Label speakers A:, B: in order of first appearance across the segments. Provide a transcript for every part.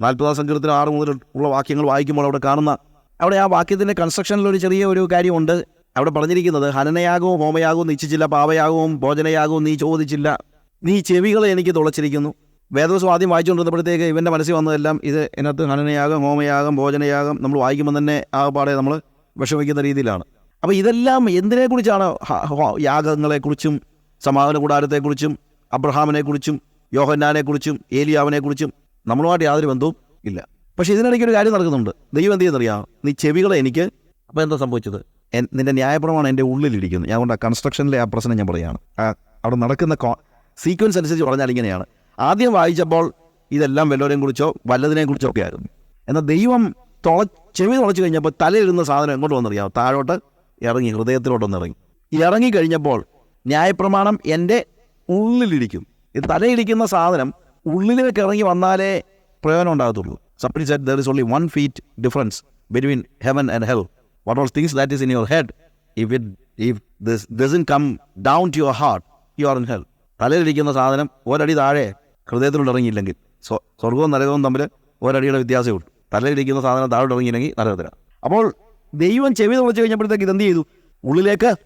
A: നാൽപ്പതാം സങ്കീർത്തിന് ആറ് മുതൽ ഉള്ള വാക്യങ്ങൾ വായിക്കുമ്പോൾ അവിടെ കാണുന്ന അവിടെ ആ വാക്യത്തിന്റെ കൺസ്ട്രക്ഷനിൽ ഒരു ചെറിയ ഒരു കാര്യമുണ്ട്. അവിടെ പറഞ്ഞിരിക്കുന്നത് ഹനനയാകവും ഹോമയാകവും നീ ഇച്ഛിച്ചില്ല പാവയാകവും ഭോജനയാകവും നീ ചോദിച്ചില്ല. നീ ചെവികളെ എനിക്ക് തുളച്ചിരിക്കുന്നു. വേദവസം ആദ്യം വായിച്ചുകൊണ്ടിരുന്നപ്പോഴത്തേക്ക് ഇവന്റെ മനസ്സിൽ വന്നതെല്ലാം ഇത് ഇതിനകത്ത് ഹനനയാകം ഹോമയാകം ഭോജനയാകം നമ്മൾ വായിക്കുമ്പോൾ തന്നെ ആ പാടെ നമ്മൾ വിഷമിക്കുന്ന രീതിയിലാണ്. അപ്പോൾ ഇതെല്ലാം എന്തിനെക്കുറിച്ചാണ്? യാഗങ്ങളെക്കുറിച്ചും സമാധാന കൂടാരത്തെക്കുറിച്ചും അബ്രഹാമിനെക്കുറിച്ചും യോഹന്നാനെക്കുറിച്ചും ഏലിയാവിനെക്കുറിച്ചും നമ്മളുമായിട്ട് യാതൊരു ബന്ധവും ഇല്ല. പക്ഷേ ഇതിനിടയ്ക്ക് ഒരു കാര്യം നടക്കുന്നുണ്ട്. ദൈവം എന്ത് ചെയ്യുന്നറിയാം? നീ ചെവികളെ എനിക്ക് അപ്പോൾ എന്താ സംഭവിച്ചത്? എൻ- നിന്റെ ന്യായപ്രമാണ് എന്റെ ഉള്ളിലിരിക്കുന്നത് ഞാൻ കൊണ്ട് ആ കൺസ്ട്രക്ഷനിലെ ആ പ്രശ്നം ഞാൻ പറയുകയാണ്. അവിടെ നടക്കുന്ന കോ സീക്വൻസ് അനുസരിച്ച് പറഞ്ഞാൽ ഇങ്ങനെയാണ്. ആദ്യം വായിച്ചപ്പോൾ ഇതെല്ലാം വല്ലവരെയും കുറിച്ചോ വല്ലതിനെ കുറിച്ചോ ഒക്കെ ആയിരുന്നു. എന്നാൽ ദൈവം തുള ചെവി തുളച്ച് കഴിഞ്ഞപ്പോൾ തലയിരുന്ന സാധനം എങ്ങോട്ട് വന്നറിയാം താഴോട്ട് ഇറങ്ങി ഹൃദയത്തിലോട്ടൊന്ന് ഇറങ്ങി. ഇറങ്ങി കഴിഞ്ഞപ്പോൾ ന്യായപ്രമാണം എന്റെ ഉള്ളിലിരിക്കും. ഈ തലയിരിക്കുന്ന സാധനം ഉള്ളിലേക്ക് ഇറങ്ങി വന്നാലേ പ്രയോജനം ഉണ്ടാകത്തുള്ളൂ. Spurgeon said there is only one feet difference between heaven and hell what all things that is in your head if it if this doesn't come down to your heart you are in hell തലയിലിരിക്കുന്ന സാധനം ഒരടി താഴെ ഹൃദയത്തിലോട്ട് ഇറങ്ങിയില്ലെങ്കിൽ. സ്വ- സ്വർഗവും നരകവും തമ്മിൽ ഒരടിയുടെ വ്യത്യാസമേ ഉള്ളൂ. തലയിലിരിക്കുന്ന സാധനം താഴെ ഇറങ്ങിയില്ലെങ്കിൽ നരകത്തിലാണ്. അപ്പോൾ ദൈവം ചെവി തുളച്ച് കഴിഞ്ഞപ്പോഴത്തേക്ക് ഇതെന്ത് ചെയ്തു? ഉള്ളിലേക്ക്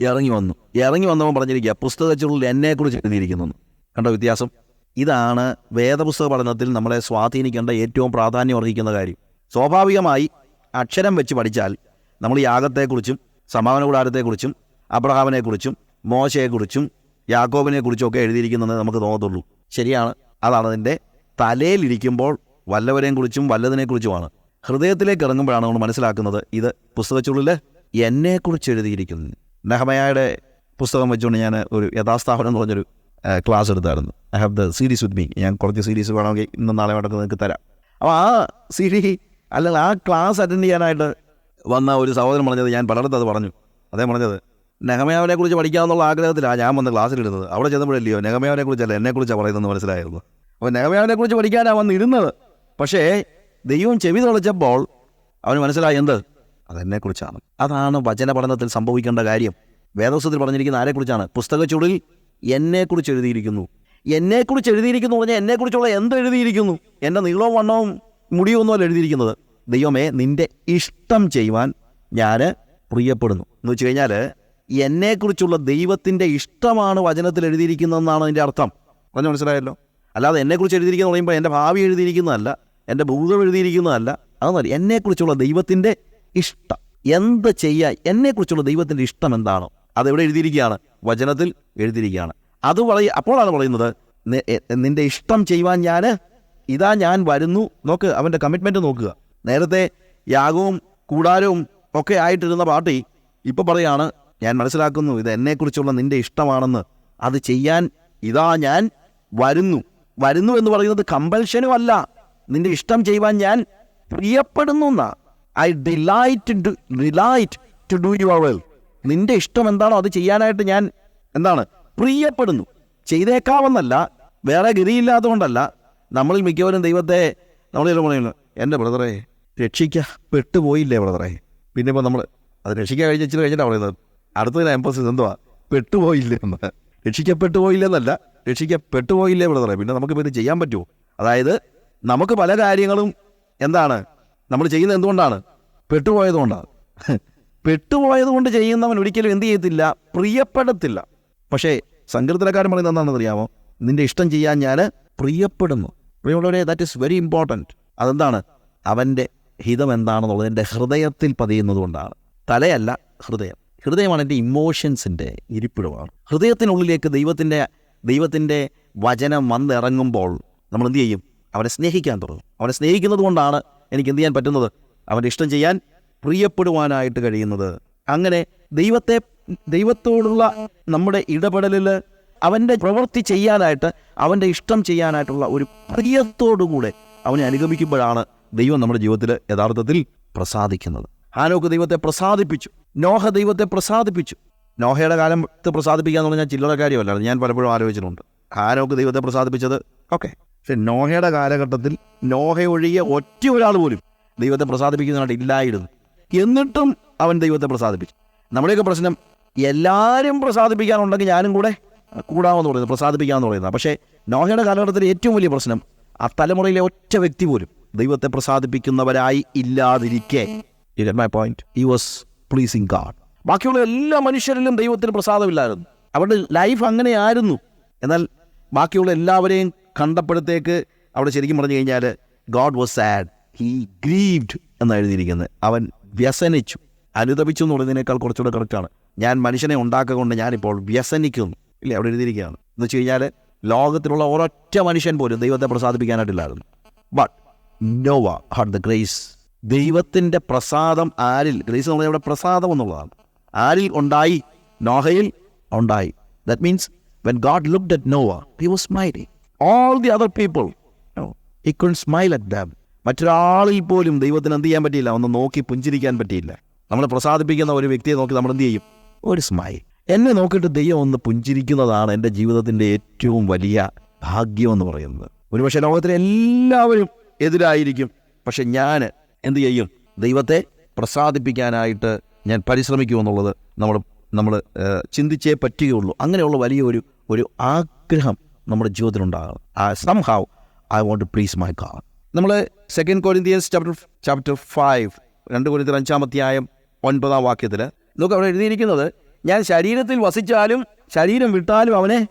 A: ഇറങ്ങി വന്നു. ഇറങ്ങി വന്നവൻ പറഞ്ഞിരിക്കുക പുസ്തകച്ചുള്ളിൽ എന്നെക്കുറിച്ച് എഴുതിയിരിക്കുന്നു. കണ്ടോ വ്യത്യാസം? ഇതാണ് വേദപുസ്തക പഠനത്തിൽ നമ്മളെ സ്വാധീനിക്കേണ്ട ഏറ്റവും പ്രാധാന്യം അർഹിക്കുന്ന കാര്യം. സ്വാഭാവികമായി അക്ഷരം വെച്ച് പഠിച്ചാൽ നമ്മൾ യാഗത്തെക്കുറിച്ചും സമാപന കൂടാരത്തെക്കുറിച്ചും അബ്രഹാമിനെക്കുറിച്ചും മോശയെക്കുറിച്ചും യാക്കോബിനെക്കുറിച്ചും ഒക്കെ എഴുതിയിരിക്കുന്നത് നമുക്ക് തോന്നത്തുള്ളൂ. ശരിയാണ്. അതാണ് അതിന്റെ തലയിലിരിക്കുമ്പോൾ വല്ലവരെയും കുറിച്ചും വല്ലതിനെക്കുറിച്ചുമാണ്. ഹൃദയത്തിലേക്ക് ഇറങ്ങുമ്പോഴാണ് നമ്മൾ മനസ്സിലാക്കുന്നത് ഇത് പുസ്തകച്ചുള്ളിൽ എന്നെക്കുറിച്ച് എഴുതിയിരിക്കുന്നു. നെഹമയായുടെ പുസ്തകം വെച്ചുകൊണ്ട് ഞാൻ ഒരു യഥാസ്ഥാപനം എന്ന് പറഞ്ഞൊരു ക്ലാസ് എടുത്തായിരുന്നു. I have the series with me ഞാൻ കുറച്ച് സീരീസ് വേണമെങ്കിൽ ഇന്ന് നാളെ വേണമെങ്കിൽ നിങ്ങൾക്ക് തരാം. അപ്പോൾ ആ സീരീ അല്ലെങ്കിൽ ആ ക്ലാസ് അറ്റൻഡ് ചെയ്യാനായിട്ട് വന്ന ഒരു സഹോദരൻ പറഞ്ഞത് ഞാൻ പലയിടത്തും അത് പറഞ്ഞു. അതേ പറഞ്ഞത് നെഹമയാവിനെ കുറിച്ച് പഠിക്കാമെന്നുള്ള ആഗ്രഹത്തിലാണ് ഞാൻ വന്ന് ക്ലാസ്സിലിരുന്നത് അവിടെ ചെന്നപ്പോഴല്ലയോ നെഹമയാവിനെ കുറിച്ചല്ല എന്നെക്കുറിച്ചാണ് പറയുന്നതെന്ന് മനസ്സിലായിരുന്നു അപ്പോൾ നെഹമയാവിനെ കുറിച്ച് പഠിക്കാനാണ് വന്നിരുന്നത്. പക്ഷേ ദൈവം ചെവി തുളച്ചപ്പോൾ അവന് മനസ്സിലായി എന്ത്? അതെന്നെക്കുറിച്ചാണ് അതാണ് വചന പഠനത്തിൽ സംഭവിക്കേണ്ട കാര്യം. വേദോസത്തിൽ പറഞ്ഞിരിക്കുന്ന ആരെക്കുറിച്ചാണ്? പുസ്തകച്ചുടിൽ എന്നെക്കുറിച്ച് എഴുതിയിരിക്കുന്നു. എന്നെക്കുറിച്ച് എഴുതിയിരിക്കുന്നു പറഞ്ഞാൽ എന്നെക്കുറിച്ചുള്ള എന്ത് എഴുതിയിരിക്കുന്നു? എന്റെ നീളവും വണ്ണവും മുടിയും ഒന്നുമല്ല എഴുതിയിരിക്കുന്നത്. ദൈവമേ നിന്റെ ഇഷ്ടം ചെയ്യുവാൻ ഞാൻ പ്രിയപ്പെടുന്നു. എന്ന് വെച്ച് കഴിഞ്ഞാൽ എന്നെക്കുറിച്ചുള്ള ദൈവത്തിന്റെ ഇഷ്ടമാണ് വചനത്തിൽ എഴുതിയിരിക്കുന്നതെന്നാണ് അതിന്റെ അർത്ഥം. പറഞ്ഞു മനസ്സിലായല്ലോ? അല്ലാതെ എന്നെക്കുറിച്ച് എഴുതിയിരിക്കുന്ന പറയുമ്പോൾ എന്റെ ഭാവി എഴുതിയിരിക്കുന്നതല്ല എന്റെ ഭൂതം എഴുതിയിരിക്കുന്നതല്ല അതൊന്നല്ല എന്നെക്കുറിച്ചുള്ള ദൈവത്തിന്റെ ഇഷ്ടം. എന്ത് ചെയ്യാൻ എന്നെക്കുറിച്ചുള്ള ദൈവത്തിന്റെ ഇഷ്ടം എന്താണോ? അതെവിടെ എഴുതിയിരിക്കുകയാണ്. വചനത്തിൽ എഴുതിയിരിക്കുകയാണ്. അത് പറയ അപ്പോഴാണ് പറയുന്നത് നിന്റെ ഇഷ്ടം ചെയ്യുവാൻ ഞാൻ ഇതാ ഞാൻ വരുന്നു. നോക്ക് അവന്റെ കമ്മിറ്റ്മെന്റ് നോക്കുക. നേരത്തെ യാഗവും കൂടാരവും ഒക്കെ ആയിട്ടിരുന്ന പാർട്ടി ഇപ്പോൾ പറയാണ് ഞാൻ മനസ്സിലാക്കുന്നു ഇത് എന്നെക്കുറിച്ചുള്ള നിന്റെ ഇഷ്ടമാണെന്ന്. അത് ചെയ്യാൻ ഇതാ ഞാൻ വരുന്നു. വരുന്നു എന്ന് പറയുന്നത് കമ്പൽഷനും അല്ല. നിന്റെ ഇഷ്ടം ചെയ്യുവാൻ ഞാൻ പ്രിയപ്പെടുന്നു എന്നാ. I delight delight to do your will നിന്റെ ഇഷ്ടം എന്താണോ അത് ചെയ്യാനായിട്ട് ഞാൻ എന്താണ് പ്രിയപ്പെടുന്നു. ചെയ്തേക്കാമെന്നല്ല വേറെ ഗതിയില്ലാത്തതുകൊണ്ടല്ല നമ്മളിൽ മിക്കവരും ദൈവത്തെ നമ്മൾ പറയുന്നു എന്റെ ബ്രദറെ രക്ഷിക്കപ്പെട്ടുപോയില്ലേ ബ്രദറെ? പിന്നെ ഇപ്പോൾ നമ്മൾ അത് രക്ഷിക്കാൻ കഴിഞ്ഞ ഇച്ചിരി കഴിഞ്ഞിട്ടാണ് പറയുന്നത്. അടുത്തതിന് എംപസിസ് എന്തുവാ? പെട്ടുപോയില്ലേ എന്ന്. രക്ഷിക്കപ്പെട്ടു പോയില്ലെന്നല്ല രക്ഷിക്കപ്പെട്ടുപോയില്ലേ ബ്രദറെ? പിന്നെ നമുക്ക് ഇത് ചെയ്യാൻ പറ്റുമോ അതായത് നമുക്ക് പല കാര്യങ്ങളും എന്താണ് നമ്മൾ ചെയ്യുന്നത് എന്തുകൊണ്ടാണ്? പെട്ടുപോയതുകൊണ്ടാണ്. പെട്ടുപോയത് കൊണ്ട് ചെയ്യുന്നവൻ ഒരിക്കലും എന്ത് ചെയ്യത്തില്ല പ്രിയപ്പെടത്തില്ല. പക്ഷേ സങ്കീർത്തനക്കാരൻ പറയുന്നത് എന്താണെന്ന് അറിയാമോ നിന്റെ ഇഷ്ടം ചെയ്യാൻ ഞാൻ പ്രിയപ്പെടുന്നു. പ്രിയമുള്ളവരെ ദാറ്റ് ഇസ് വെരി ഇമ്പോർട്ടന്റ് അതെന്താണ്? അവന്റെ ഹിതം എന്താണെന്നുള്ളത് എന്റെ ഹൃദയത്തിൽ പതിയുന്നത് കൊണ്ടാണ്. തലയല്ല ഹൃദയം. ഹൃദയമാണ് എന്റെ ഇമോഷൻസിന്റെ ഇരിപ്പിടമാണ്. ഹൃദയത്തിനുള്ളിലേക്ക് ദൈവത്തിന്റെ ദൈവത്തിന്റെ വചനം വന്നിറങ്ങുമ്പോൾ നമ്മൾ എന്ത് ചെയ്യും? അവനെ സ്നേഹിക്കാൻ തുടങ്ങും. അവനെ സ്നേഹിക്കുന്നത് കൊണ്ടാണ് എനിക്ക് എന്ത് ചെയ്യാൻ പറ്റുന്നത്? അവന്റെ ഇഷ്ടം ചെയ്യാൻ പ്രിയപ്പെടുവാനായിട്ട് കഴിയുന്നത്. അങ്ങനെ ദൈവത്തെ ദൈവത്തോടുള്ള നമ്മുടെ ഇടപെടലിൽ അവന്റെ പ്രവൃത്തി ചെയ്യാനായിട്ട് അവന്റെ ഇഷ്ടം ചെയ്യാനായിട്ടുള്ള ഒരു പ്രിയത്തോടുകൂടെ അവനെ അനുഗമിക്കുമ്പോഴാണ് ദൈവം നമ്മുടെ ജീവിതത്തിൽ യഥാർത്ഥത്തിൽ പ്രസാദിക്കുന്നത്. ഹാനോക്ക് ദൈവത്തെ പ്രസാദിപ്പിച്ചു. നോഹ ദൈവത്തെ പ്രസാദിപ്പിച്ചു. നോഹയുടെ കാലത്ത് പ്രസാദിപ്പിക്കുക എന്ന് പറഞ്ഞാൽ ചില്ലറ കാര്യമല്ല ഞാൻ പലപ്പോഴും ആലോചിച്ചിട്ടുണ്ട്. ഹാനോക്ക് ദൈവത്തെ പ്രസാദിപ്പിച്ചത് ഓക്കെ. പക്ഷെ നോഹയുടെ കാലഘട്ടത്തിൽ നോഹ ഒഴികെ ഒറ്റ ഒരാൾ പോലും ദൈവത്തെ പ്രസാദിപ്പിക്കുന്നതായിട്ട് ഇല്ലായിരുന്നു. എന്നിട്ടും അവൻ ദൈവത്തെ പ്രസാദിപ്പിച്ചു. നമ്മുടെയൊക്കെ പ്രശ്നം എല്ലാവരും പ്രസാദിപ്പിക്കാനുണ്ടെങ്കിൽ ഞാനും കൂടെ കൂടാമെന്ന് പറയുന്നത് പ്രസാദിപ്പിക്കാമെന്ന് പറയുന്നത് പക്ഷേ നോഹയുടെ കാലഘട്ടത്തിലെ ഏറ്റവും വലിയ പ്രശ്നം ആ തലമുറയിലെ ഒറ്റ വ്യക്തി പോലും ദൈവത്തെ പ്രസാദിപ്പിക്കുന്നവരായി ഇല്ലാതിരിക്കെ. മൈ പോയിന്റ് ഈ വാസ് പ്ലീസിങ് ഗാഡ് ബാക്കിയുള്ള എല്ലാ മനുഷ്യരിലും ദൈവത്തിന് പ്രസാദമില്ലായിരുന്നു. അവരുടെ ലൈഫ് അങ്ങനെയായിരുന്നു. എന്നാൽ ബാക്കിയുള്ള എല്ലാവരെയും കണ്ടപ്പോഴത്തേക്ക് അവിടെ ശരിക്കും പറഞ്ഞു കഴിഞ്ഞാൽ God was sad he grieved എന്ന് എഴുതിയിരിക്കുന്നത്. അവൻ വ്യസനിച്ചു. അനുദപിച്ചു എന്ന് പറയുന്നതിനേക്കാൾ കുറച്ചുകൂടെ കറക്റ്റാണ് ഞാൻ മനുഷ്യനെ ഉണ്ടാക്കൊണ്ട് ഞാനിപ്പോൾ വ്യസനിക്കുന്നു. ഇല്ലേ? അവിടെ എഴുതിയിരിക്കുകയാണ്. എന്ന് വെച്ച് കഴിഞ്ഞാൽ ലോകത്തിലുള്ള ഒരൊറ്റ മനുഷ്യൻ പോലും ദൈവത്തെ പ്രസാദിപ്പിക്കാനായിട്ടില്ലായിരുന്നു. But Noah had the grace ദൈവത്തിന്റെ പ്രസാദം ആരിൽ? ഗ്രേസ് എന്ന് പറഞ്ഞാൽ പ്രസാദം എന്നുള്ളതാണ്. ആരിൽ ഉണ്ടായി? നോഹയിൽ ഉണ്ടായി. That means when God look at Noah he was smiling all the other people he couldn't smile at them മറ്റൊരാളിൽ പോലും ദൈവത്തിന് എന്ത് ചെയ്യാൻ പറ്റിയില്ല? ഒന്ന് നോക്കി പുഞ്ചിരിക്കാൻ പറ്റിയില്ല. നമ്മളെ പ്രസാദിപ്പിക്കുന്ന ഒരു വ്യക്തിയെ നോക്കി നമ്മൾ എന്ത് ചെയ്യും? ഒരു സ്മൈൽ എന്നെ നോക്കിയിട്ട് ദൈവം ഒന്ന് പുഞ്ചിരിക്കുന്നതാണ് എന്റെ ജീവിതത്തിന്റെ ഏറ്റവും വലിയ ഭാഗ്യം എന്ന് പറയുന്നത്. ഒരുപക്ഷെ ലോകത്തിലെ എല്ലാവരും എതിരായിരിക്കും. പക്ഷെ ഞാൻ എന്ത് ചെയ്യും? ദൈവത്തെ പ്രസാദിപ്പിക്കാനായിട്ട് ഞാൻ പരിശ്രമിക്കുമെന്നുള്ളത് നമ്മൾ നമ്മൾ ചിന്തിച്ചേ പറ്റുകയുള്ളൂ. അങ്ങനെയുള്ള വലിയൊരു ഒരു ആഗ്രഹം നമ്മുടെ ജീവിതത്തിലുണ്ടാകണം. Somehow I want to please my God നമ്മൾ second Corinthians chapter chapter five രണ്ട് കൊരിന്ത്യർ അഞ്ചാമധ്യായം ഒൻപതാം വാക്യത്തിൽ നമുക്ക് അവിടെ എഴുതിയിരിക്കുന്നത് ഞാൻ ശരീരത്തിൽ വസിച്ചാലും ശരീരം വിട്ടാലും അവനെ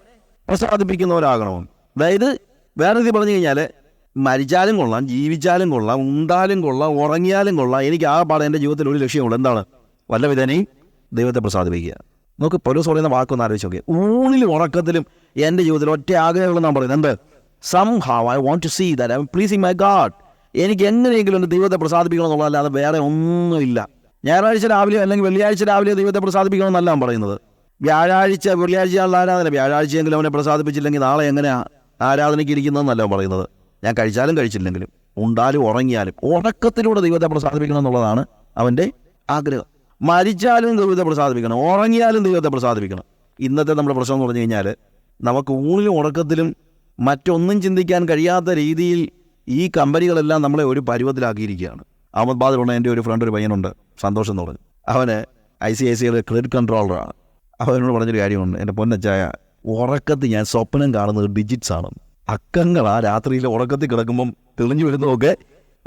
A: പ്രസാദിപ്പിക്കുന്നവരാകണമെന്ന് അതായത് വേറെ രീതി പറഞ്ഞു കഴിഞ്ഞാൽ മരിച്ചാലും കൊള്ളാം ജീവിച്ചാലും കൊള്ളാം ഉണ്ടാലും കൊള്ളാം ഉറങ്ങിയാലും കൊള്ളാം എനിക്ക് ആ പാടെ എന്റെ ജീവിതത്തിൽ ഒരു ലക്ഷ്യമുള്ളൂ എന്താണ്? വല്ല വിധേനയും ദൈവത്തെ പ്രസാദിപ്പിക്കുക. നമുക്ക് പൊലൂസ് പറയുന്ന വാക്കൊന്ന് ആലോചിച്ച് നോക്കിയാൽ ഊണിലും ഉറക്കത്തിലും എന്റെ ജീവിതത്തിൽ ഒറ്റ ആഗ്രഹങ്ങളെന്നാണ് പറയുന്നത്. എന്ത്? Somehow I want to see that I am pleasing my God എനിക്ക് എങ്ങനെയെങ്കിലും എന്റെ ദൈവത്തെ പ്രസാദിപ്പിക്കണം എന്നുള്ളതല്ലാതെ വേറെ ഒന്നുമില്ല. ഞായറാഴ്ച രാവിലെ അല്ലെങ്കിൽ വെള്ളിയാഴ്ച രാവിലെ ദൈവത്തെ പ്രസാദിപ്പിക്കണം എന്നല്ല ഞാൻ പറയുന്നത്. വ്യാഴാഴ്ച വെള്ളിയാഴ്ചയുള്ള ആരാധന വ്യാഴാഴ്ചയെങ്കിലും അവനെ പ്രസാദിപ്പിച്ചില്ലെങ്കിൽ നാളെ എങ്ങനെയാണ് ആരാധനയ്ക്ക് ഇരിക്കുന്നതെന്നല്ല പറയുന്നത്. ഞാൻ കഴിച്ചാലും കഴിച്ചില്ലെങ്കിലും ഉണ്ടാലും ഉറങ്ങിയാലും ഉറക്കത്തിലൂടെ ദൈവത്തെ പ്രസാദിപ്പിക്കണം എന്നുള്ളതാണ് അവന്റെ ആഗ്രഹം. മരിച്ചാലും ദൈവത്തെ പ്രസാദിപ്പിക്കണം ഉറങ്ങിയാലും ദൈവത്തെ പ്രസാദിപ്പിക്കണം. ഇന്നത്തെ നമ്മുടെ പ്രശ്നം എന്ന് പറഞ്ഞു കഴിഞ്ഞാൽ നമുക്ക് ഊണിലും ഉറക്കത്തിലും മറ്റൊന്നും ചിന്തിക്കാൻ കഴിയാത്ത രീതിയിൽ ഈ കമ്പനികളെല്ലാം നമ്മളെ ഒരു പരുവത്തിലാക്കിയിരിക്കുകയാണ്. അഹമ്മദാബാദിലുള്ള എന്റെ ഒരു ഫ്രണ്ട് ഒരു പയ്യനുണ്ട്. സന്തോഷം എന്ന് പറഞ്ഞു അവന് ഐ സി ഐ സിയുടെ ക്രെഡിറ്റ് കൺട്രോളറാണ് അവനോട് പറഞ്ഞൊരു കാര്യമുണ്ട്. എന്റെ പൊന്നച്ചായ ഉറക്കത്ത് ഞാൻ സ്വപ്നം കാണുന്നത് ഡിജിറ്റ്സ് ആണ്. അക്കങ്ങളാ രാത്രിയിൽ ഉറക്കത്തിൽ കിടക്കുമ്പം തെളിഞ്ഞു വരുന്നതൊക്കെ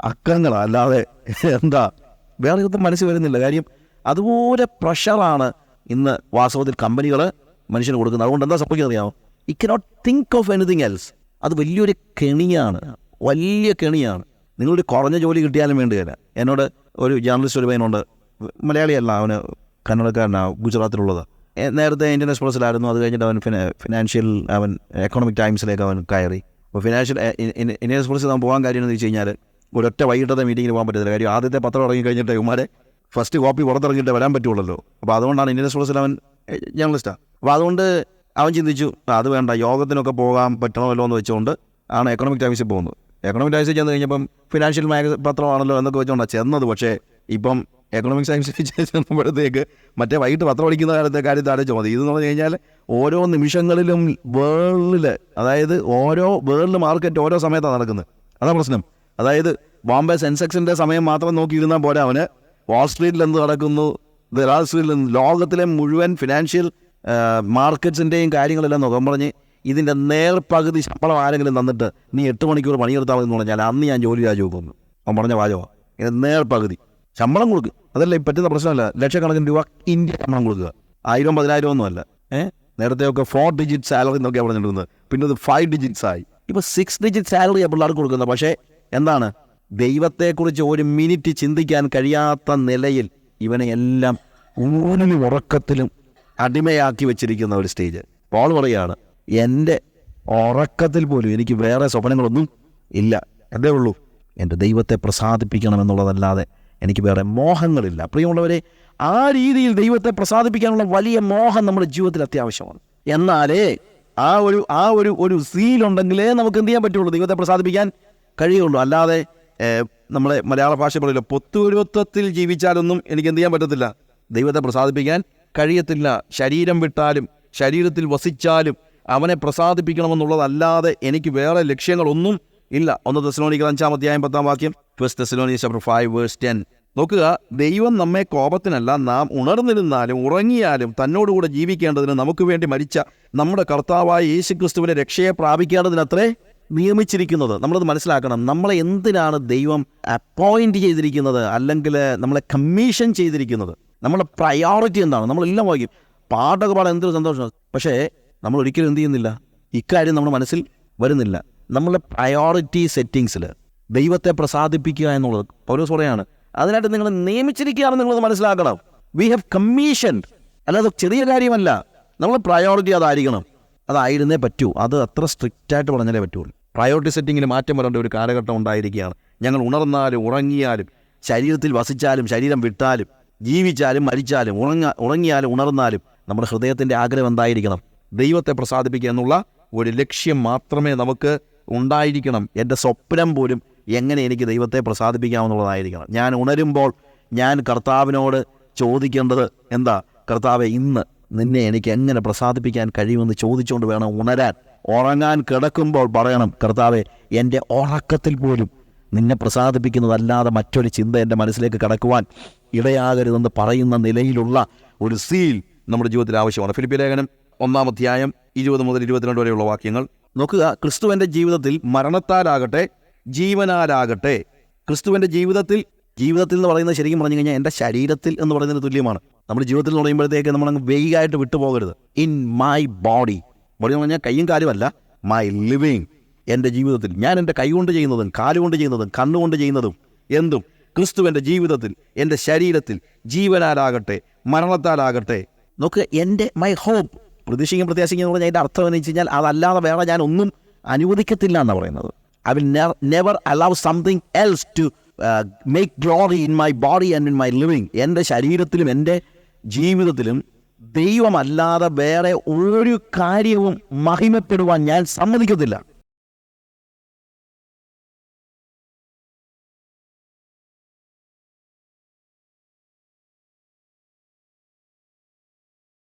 A: അക്കങ്ങളാ. അല്ലാതെ എന്താ? വേറെ ഒന്നും മനസ്സിൽ വരുന്നില്ല. കാര്യം അതുപോലെ പ്രഷറാണ് ഇന്ന് വാസ്തവത്തിൽ കമ്പനികൾ മനുഷ്യന് കൊടുക്കുന്നത്. അതുകൊണ്ട് എന്താ സംഭവിക്കുന്നത് അറിയാമോ I cannot think of anything else അത് വലിയൊരു കെണിയാണ്. വലിയ കെണിയാണ്. നിങ്ങളൊരു കുറഞ്ഞ ജോലി കിട്ടിയാലും വേണ്ടിയല്ല എന്നോട് ഒരു ജേർണലിസ്റ്റ് ഒരു പയ്യനുണ്ട്. മലയാളിയല്ല അവന് കന്നഡക്കാരനാണ് ഗുജറാത്തിലുള്ളത്. നേരത്തെ ഇന്ത്യൻ എക്സ്പ്രസ്സിലായിരുന്നു അത് കഴിഞ്ഞിട്ട് അവൻ ഫിന ഫിനാൻഷ്യൽ അവൻ എക്കണോമിക് ടൈംസിലേക്ക് അവൻ കയറി. അപ്പോൾ ഫിനാൻഷ്യൽ ഇന്ത്യൻ എക്സ്പ്രസ്സിൽ അവൻ പോകാൻ കാര്യം എന്ന് വെച്ച് കഴിഞ്ഞാൽ ഒരൊറ്റ വൈകിട്ടത്തെ മീറ്റിങ്ങിന് പോകാൻ പറ്റത്തില്ല. കാര്യം ആദ്യത്തെ പത്രം ഇറങ്ങി കഴിഞ്ഞിട്ട് ഇവന്മാരെ ഫസ്റ്റ് കോപ്പി പുറത്തിറങ്ങിയിട്ട് വരാൻ പറ്റുള്ളല്ലോ. അപ്പോൾ അതുകൊണ്ടാണ് ഇന്ത്യൻ എക്സ്പ്രസ്സിൽ അവൻ ജേർണലിസ്റ്റാണ് അപ്പോൾ അതുകൊണ്ട് അവൻ ചിന്തിച്ചു "ആ, അത് വേണ്ട യോഗത്തിനൊക്കെ പോകാൻ പറ്റണമല്ലോ എന്ന് വെച്ചുകൊണ്ട് ആണ് എക്കണോമിക് ടൈംസിൽ പോകുന്നത്. എക്കണോമിക് ടൈംസിൽ ചെന്ന് കഴിഞ്ഞപ്പം ഫിനാൻഷ്യൽ മാഗ പത്രമാണല്ലോ എന്നൊക്കെ വെച്ചുകൊണ്ടാണ് ചെന്നത്. പക്ഷേ ഇപ്പം എക്കണോമിക് ടൈംസിൽ ചെന്നപ്പോഴത്തേക്ക് മറ്റേ വൈകിട്ട് പത്രം പഠിക്കുന്ന കാലത്തെ കാര്യത്തെ ആലോചിച്ച് മതി ഇതെന്ന് പറഞ്ഞു കഴിഞ്ഞാൽ ഓരോ നിമിഷങ്ങളിലും വേൾഡിൽ അതായത് ഓരോ വേൾഡ് മാർക്കറ്റ് ഓരോ സമയത്താണ് നടക്കുന്നത്. അതാണ് പ്രശ്നം. അതായത് ബോംബെ സെൻസെക്സിന്റെ സമയം മാത്രം നോക്കിയിരുന്നാൽ പോരാ അവന്. വാൾ സ്ട്രീറ്റിൽ എന്ത് നടക്കുന്നു? ദലാൽ ലോകത്തിലെ മുഴുവൻ ഫിനാൻഷ്യൽ മാർക്കറ്റ്സിന്റെയും കാര്യങ്ങളെല്ലാം നോക്കാൻ പറഞ്ഞ് ഇതിന്റെ നേർപകുതി ശമ്പളം ആരെങ്കിലും തന്നിട്ട് നീ എട്ട് മണിക്കൂർ പണിയെടുത്താൽ മതി എന്ന് പറഞ്ഞാൽ അന്ന് ഞാൻ ജോലി രാജിവെക്കുന്നു അവൻ പറഞ്ഞ വാചകമാണ് ഇതിന്റെ നേർപകുതി. ശമ്പളം കൊടുക്കുക അതല്ല പറ്റുന്ന പ്രശ്നമല്ല. ലക്ഷക്കണക്കിന് രൂപ ഇന്ത്യ ശമ്പളം കൊടുക്കുക. ആയിരം പതിനായിരം ഒന്നുമല്ല ഏഹ് നേരത്തെയൊക്കെ ഫോർ ഡിജിറ്റ് സാലറി എന്നൊക്കെ പറഞ്ഞിരുന്നത്. പിന്നെ ഇത് ഫൈവ് ഡിജിറ്റ്സ് ആയി. ഇപ്പോൾ സിക്സ് ഡിജിറ്റ് സാലറി പിള്ളേർക്ക് കൊടുക്കുന്നത്. പക്ഷേ എന്താണ്? ദൈവത്തെക്കുറിച്ച് ഒരു മിനിറ്റ് ചിന്തിക്കാൻ കഴിയാത്ത നിലയിൽ ഇവനെ എല്ലാം ഊണിലും ഉറക്കത്തിലും അടിമയാക്കി വെച്ചിരിക്കുന്ന ഒരു സ്റ്റേജ് പോൾ പറയാണ് എന്റെ ഉറക്കത്തിൽ പോലും എനിക്ക് വേറെ സ്വപ്നങ്ങളൊന്നും ഇല്ല. അതേ ഉള്ളൂ. എന്റെ ദൈവത്തെ പ്രസാദിപ്പിക്കണം എന്നുള്ളതല്ലാതെ എനിക്ക് വേറെ മോഹങ്ങളില്ല. പ്രിയമുള്ളവരെ ആ രീതിയിൽ ദൈവത്തെ പ്രസാദിപ്പിക്കാനുള്ള വലിയ മോഹം നമ്മുടെ ജീവിതത്തിൽ അത്യാവശ്യമാണ്. എന്നാലേ ആ ഒരു ആ ഒരു ഒരു സീലുണ്ടെങ്കിലേ നമുക്ക് എന്ത് ചെയ്യാൻ പറ്റുള്ളൂ? ദൈവത്തെ പ്രസാദിപ്പിക്കാൻ കഴിയുള്ളൂ. അല്ലാതെ നമ്മളെ മലയാള ഭാഷ പറയില്ല പൊത്തുരുത്വത്തിൽ ജീവിച്ചാലൊന്നും എനിക്ക് എന്ത് ചെയ്യാൻ പറ്റത്തില്ല. ദൈവത്തെ പ്രസാദിപ്പിക്കാൻ കഴിയത്തില്ല. ശരീരം വിട്ടാലും ശരീരത്തിൽ വസിച്ചാലും അവനെ പ്രസാദിപ്പിക്കണമെന്നുള്ളതല്ലാതെ എനിക്ക് വേറെ ലക്ഷ്യങ്ങളൊന്നും ഇല്ല. ഒന്ന് തെസ്ലോണിക്കൽ അഞ്ചാം അധ്യായം പത്താം വാക്യം. First Thessalonians chapter five verse ten നോക്കുക ദൈവം നമ്മെ കോപത്തിനല്ല. നാം ഉണർന്നിരുന്നാലും ഉറങ്ങിയാലും തന്നോടുകൂടെ ജീവിക്കേണ്ടതിന് നമുക്ക് വേണ്ടി മരിച്ച നമ്മുടെ കർത്താവായ യേശു ക്രിസ്തുവിനെ രക്ഷയെ പ്രാപിക്കേണ്ടതിനത്രേ നിയമിച്ചിരിക്കുന്നത്. നമ്മളത് മനസ്സിലാക്കണം. നമ്മളെ എന്തിനാണ് ദൈവം അപ്പോയിന്റ് ചെയ്തിരിക്കുന്നത്? അല്ലെങ്കിൽ നമ്മളെ കമ്മീഷൻ ചെയ്തിരിക്കുന്നത്? നമ്മളെ പ്രയോറിറ്റി എന്താണ്? നമ്മളെല്ലാം വായിക്കും. പാട്ടൊക്കെ പാടാൻ എന്തൊരു സന്തോഷമാണ്. പക്ഷേ നമ്മൾ ഒരിക്കലും എന്ത് ചെയ്യുന്നില്ല? ഇക്കാര്യം നമ്മുടെ മനസ്സിൽ വരുന്നില്ല. നമ്മളെ പ്രയോറിറ്റി സെറ്റിങ്സിൽ ദൈവത്തെ പ്രസാദിപ്പിക്കുക എന്നുള്ളത് പൗലോസ് പറയാണ് അതിനായിട്ട് നിങ്ങൾ നിയമിച്ചിരിക്കുകയാണെന്ന് നിങ്ങളത് മനസ്സിലാക്കണം. വി ഹാവ് കമ്മീഷൻ അല്ലാതെ ചെറിയ കാര്യമല്ല. നമ്മളെ പ്രയോറിറ്റി അതായിരിക്കണം. അതായിരുന്നേ പറ്റൂ. അത് അത്ര സ്ട്രിക്റ്റായിട്ട് പറഞ്ഞാലേ പറ്റുള്ളൂ പ്രയോറിറ്റി സെറ്റിങ്ങിൽ മാറ്റം വരേണ്ട ഒരു കാലഘട്ടം ഉണ്ടായിരിക്കുകയാണ്. ഞങ്ങൾ ഉണർന്നാലും ഉറങ്ങിയാലും ശരീരത്തിൽ വസിച്ചാലും ശരീരം വിട്ടാലും ജീവിച്ചാലും മരിച്ചാലും ഉറങ്ങ ഉറങ്ങിയാലും ഉണർന്നാലും നമ്മുടെ ഹൃദയത്തിന്റെ ആഗ്രഹം എന്തായിരിക്കണം? ദൈവത്തെ പ്രസാദിപ്പിക്കുക എന്നുള്ള ഒരു ലക്ഷ്യം മാത്രമേ നമുക്ക് ഉണ്ടായിരിക്കണം. എന്റെ സ്വപ്നം പോലും എങ്ങനെ എനിക്ക് ദൈവത്തെ പ്രസാദിപ്പിക്കാമെന്നുള്ളതായിരിക്കണം. ഞാൻ ഉണരുമ്പോൾ ഞാൻ കർത്താവിനോട് ചോദിക്കേണ്ടത് എന്താ? കർത്താവെ ഇന്ന് നിന്നെ എനിക്ക് എങ്ങനെ പ്രസാദിപ്പിക്കാൻ കഴിയുമെന്ന് ചോദിച്ചുകൊണ്ട് വേണം ഉണരാൻ. ഉറങ്ങാൻ കിടക്കുമ്പോൾ പറയണം കർത്താവെ എന്റെ ഉറക്കത്തിൽ പോലും നിന്നെ പ്രസാദിപ്പിക്കുന്നതല്ലാതെ മറ്റൊരു ചിന്ത എന്റെ മനസ്സിലേക്ക് കടക്കുവാൻ ഇടയാകരുതെന്ന് പറയുന്ന നിലയിലുള്ള ഒരു സീൽ നമ്മുടെ ജീവിതത്തിൽ ആവശ്യമാണ്. ഫിലിപ്പി ലേഖനം ഒന്നാം അധ്യായം ഇരുപത് മുതൽ ഇരുപത്തിരണ്ട് വരെയുള്ള വാക്യങ്ങൾ. നോക്കുക ക്രിസ്തുവിന്റെ ജീവിതത്തിൽ മരണത്താലാകട്ടെ ജീവനാലാകട്ടെ. ക്രിസ്തുവിന്റെ ജീവിതത്തിൽ ജീവിതത്തിൽ എന്ന് പറയുന്നത് ശരിക്കും പറഞ്ഞു കഴിഞ്ഞാൽ എന്റെ ശരീരത്തിൽ എന്ന് പറയുന്നതിന് തുല്യമാണ്. നമ്മുടെ ജീവിതത്തിൽ എന്ന് പറയുമ്പോഴത്തേക്ക് നമ്മളങ്ങ് വേഗമായിട്ട് വിട്ടുപോകരുത്. ഇൻ മൈ ബോഡി ബോഡി എന്ന് പറഞ്ഞാൽ കൈയും കാര്യമല്ല മൈ ലിവിങ് എന്റെ ജീവിതത്തിൽ ഞാൻ എന്റെ കൈ കൊണ്ട് ചെയ്യുന്നതും കാലുകൊണ്ട് ചെയ്യുന്നതും കണ്ണുകൊണ്ട് ചെയ്യുന്നതും എന്തും ക്രിസ്തു എന്റെ ജീവിതത്തിൽ എന്റെ ശരീരത്തിൽ ജീവനാലാകട്ടെ മരണത്താലാകട്ടെ. നോക്ക് എന്റെ മൈ ഹോപ്പ് പ്രതീക്ഷിക്കും പ്രത്യാശിക്കും എന്ന് പറഞ്ഞാൽ അതിന്റെ അർത്ഥം എന്ന് വെച്ച് കഴിഞ്ഞാൽ അതല്ലാതെ വേറെ ഞാൻ ഒന്നും അനുവദിക്കത്തില്ല എന്നാണ് പറയുന്നത്. I will never allow something else to make glory in my body and in my living എന്റെ ശരീരത്തിലും എന്റെ ജീവിതത്തിലും ദൈവമല്ലാതെ വേറെ ഒരു കാര്യവും മഹിമപ്പെടുവാൻ ഞാൻ സമ്മതിക്കത്തില്ല.